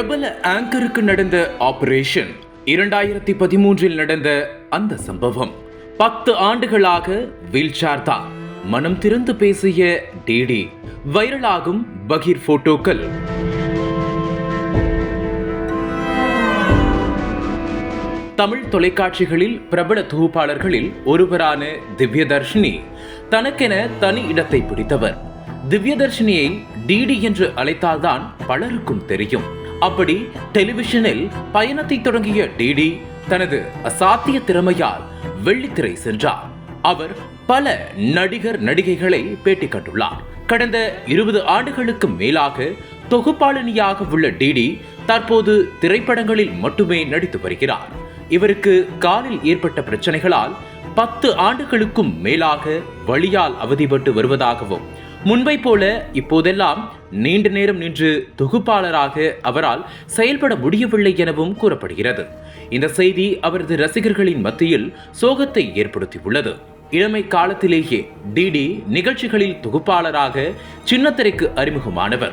பிரபல ஆங்கருக்கு நடந்த ஆபரேஷன் இரண்டாயிரத்தி பதிமூன்றில் நடந்த அந்த சம்பவம். பத்து ஆண்டுகளாக வீல்சார் தான். மனம் திறந்து பேசிய டிடி வைரலாகும் பகீர் போட்டோக்கள். தமிழ் தொலைக்காட்சிகளில் பிரபல தொகுப்பாளர்களில் ஒருவரான திவ்யதர்ஷினி தனக்கென தனி இடத்தை பிடித்தவர். திவ்யதர்ஷினியை டிடி என்று அழைத்தால்தான் பலருக்கும் தெரியும். அப்படி டெலிவிஷனில் பயணத்தை தொடங்கிய டிடி தனது அசாத்திய திறமையால் வெள்ளித்திரை சென்றார். அவர் பல நடிகர் நடிகைகளை பேட்டி கண்டுள்ளார். கடந்த இருபது ஆண்டுகளுக்கு மேலாக தொகுப்பாளினியாக உள்ள டிடி தற்போது திரைப்படங்களில் மட்டுமே நடித்து வருகிறார். இவருக்கு காலில் ஏற்பட்ட பிரச்சனைகளால் பத்து ஆண்டுகளுக்கும் மேலாக வழியால் அவதிப்பட்டு வருவதாகவும் முன்பை போல இப்போதெல்லாம் நீண்ட நேரம் நின்று தொகுப்பாளராக அவரால் செயல்பட முடியவில்லை எனவும் கூறப்படுகிறது. இந்த செய்தி அவரது ரசிகர்களின் மத்தியில் சோகத்தை ஏற்படுத்தியுள்ளது. இளமை காலத்திலேயே டிடி நிகழ்ச்சிகளில் தொகுப்பாளராக சின்னத்திரைக்கு அறிமுகமானவர்.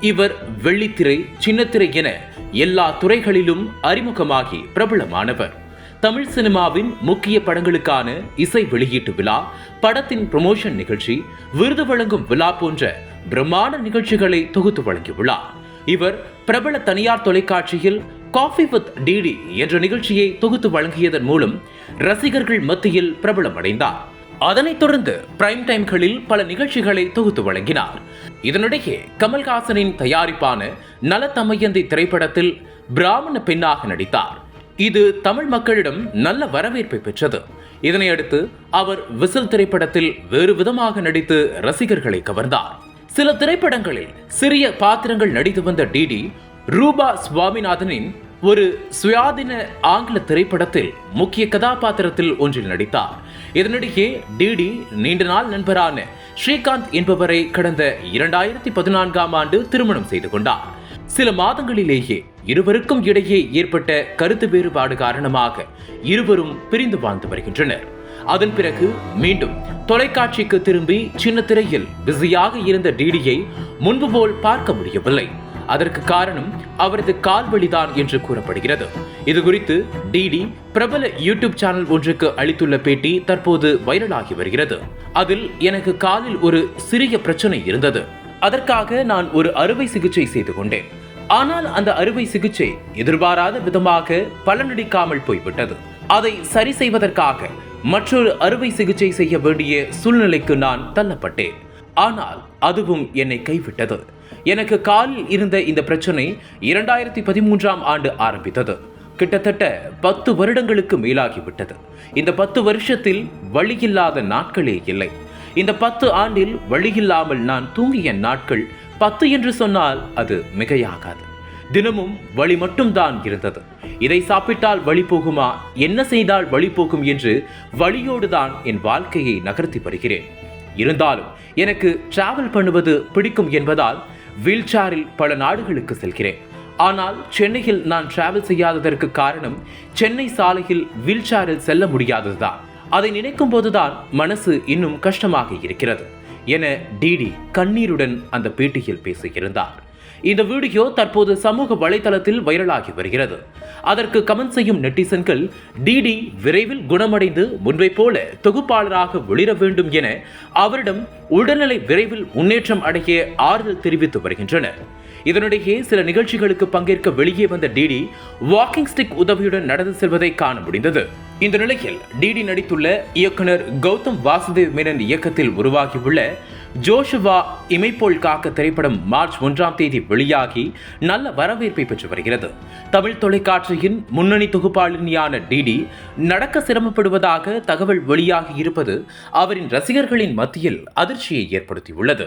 இவர் வெள்ளித்திரை சின்னத்திரை என எல்லா துறைகளிலும் அறிமுகமாகி பிரபலமானவர். தமிழ் சினிமாவின் முக்கிய படங்களுக்கான இசை வெளியீட்டு விழா படத்தின் ப்ரமோஷன் நிகழ்ச்சி விருது வழங்கும் விழா போன்ற பிரம்மாண்ட நிகழ்ச்சிகளை தொகுத்து வழங்கியுள்ளார். இவர் பிரபல தனியார் தொலைக்காட்சியில் காஃபி வித் டிடி என்ற நிகழ்ச்சியை தொகுத்து வழங்கியதன் மூலம் ரசிகர்கள் மத்தியில் பிரபலமடைந்தார். அதனைத் தொடர்ந்து பிரைம் டைம்களில் பல நிகழ்ச்சிகளை தொகுத்து வழங்கினார். இதனிடையே கமல்ஹாசனின் தயாரிப்பான நலத்தமையந்தி திரைப்படத்தில் பிராமண பெண்ணாக நடித்தார். இது தமிழ் மக்களிடம் நல்ல வரவேற்பை பெற்றது. இதனையடுத்து அவர் விசில் திரைப்படத்தில் வேறு விதமாக நடித்து ரசிகர்களை கவர்ந்தார். சில திரைப்படங்களில் சிறிய பாத்திரங்கள் நடித்து வந்த டிடி ரூபா சுவாமிநாதனின் ஒரு சுயாதீன ஆங்கில திரைப்படத்தில் முக்கிய கதாபாத்திரத்தில் ஒன்றில் நடித்தார். இதனிடையே டிடி நீண்ட நாள் நண்பரான ஸ்ரீகாந்த் என்பவரை கடந்த இரண்டாயிரத்தி பதினான்காம் ஆண்டு திருமணம் செய்து கொண்டார். சில மாதங்களிலேயே இருவருக்கும் இடையே ஏற்பட்ட கருத்து வேறுபாடு காரணமாக இருவரும் பிரிந்து வாழ்ந்து வருகின்றனர். அதன் பிறகு மீண்டும் தொலைக்காட்சிக்கு திரும்பி சின்ன திரையில் பிஸியாக இருந்த டிடியை முன்பு போல் பார்க்க முடியவில்லை. அதற்கு காரணம் அவரது கால்வழிதான் என்று கூறப்படுகிறது. இது குறித்து டிடி பிரபல யூடியூப் சேனல் ஒன்றுக்கு அளித்துள்ள பேட்டி தற்போது வைரலாகி வருகிறது. அதில் எனக்கு காலில் ஒரு சிறிய பிரச்சனை இருந்தது. அதற்காக நான் ஒரு அறுவை சிகிச்சை செய்து கொண்டேன். ஆனால் அந்த அறுவை சிகிச்சை எதிர்பாராத விதமாக பலனளிக்காமல் போய்விட்டது. அதை சரி செய்வதற்காக மற்றொரு அறுவை சிகிச்சை செய்ய வேண்டிய சூழ்நிலைக்கு நான் தள்ளப்பட்டேன். ஆனால் அதுவும் என்னை கைவிட்டது. எனக்கு காலில் இருந்த இந்த பிரச்சனை இரண்டாயிரத்தி பதிமூன்றாம் ஆண்டு ஆரம்பித்தது. கிட்டத்தட்ட பத்து வருடங்களுக்கு மேலாகிவிட்டது. இந்த பத்து வருஷத்தில் வழியில்லாத நாட்களே இல்லை. இந்த பத்து ஆண்டில் வழியில்லாமல் நான் தூங்கிய நாட்கள் பத்து என்று சொன்னால் அது மிகையாகாது. தினமும் வழி மட்டும்தான் இருந்தது. இதை சாப்பிட்டால் வழி போகுமா? என்ன செய்தால் வழி போகும் என்று வழியோடு தான் என் வாழ்க்கையை நகர்த்தி வருகிறேன். இருந்தாலும் எனக்கு டிராவல் பண்ணுவது பிடிக்கும் என்பதால் வீல் சேரில் பல நாடுகளுக்கு செல்கிறேன். ஆனால் சென்னையில் நான் டிராவல் செய்யாததற்கு காரணம் சென்னை சாலையில் வீல் சேரில் செல்ல முடியாததுதான். அதை நினைக்கும் போதுதான் மனசு இன்னும் கஷ்டமாக இருக்கிறது என டிடி கண்ணீருடன் அந்த பேட்டியில் பேசியிருந்தார் இந்த வீடியோ தற்போது சமூக வலைதளத்தில் வைரலாகி வருகிறது. அதற்கு கமெண்ட் செய்யும் நெட்டிசன்கள் டிடி விரைவில் குணமடைந்து முன்பை போல தொகுப்பாளராக வெளிர வேண்டும் என அவரிடம் உடல்நிலை விரைவில் முன்னேற்றம் அடைய ஆறுதல் தெரிவித்து வருகின்றனர். இதனிடையே சில நிகழ்ச்சிகளுக்கு பங்கேற்க வெளியே வந்த டிடி வாக்கிங் ஸ்டிக் உதவியுடன் நடந்து செல்வதை காண முடிந்தது. இந்த நிலையில் டிடி நடித்துள்ள இயக்குனர் கௌதம் வாசுதேவ் மேனன் இயக்கத்தில் உருவாகியுள்ள ஜோஷுவா இமைப்போல் காக்க திரைப்படம் மார்ச் ஒன்றாம் தேதி வெளியாகி நல்ல வரவேற்பை பெற்று வருகிறது. தமிழ் தொலைக்காட்சியின் முன்னணி தொகுப்பாளினியான டிடி நடக்க சிரமப்படுவதாக தகவல் வெளியாகி இருப்பது அவரின் ரசிகர்களின் மத்தியில் அதிர்ச்சியை ஏற்படுத்தியுள்ளது.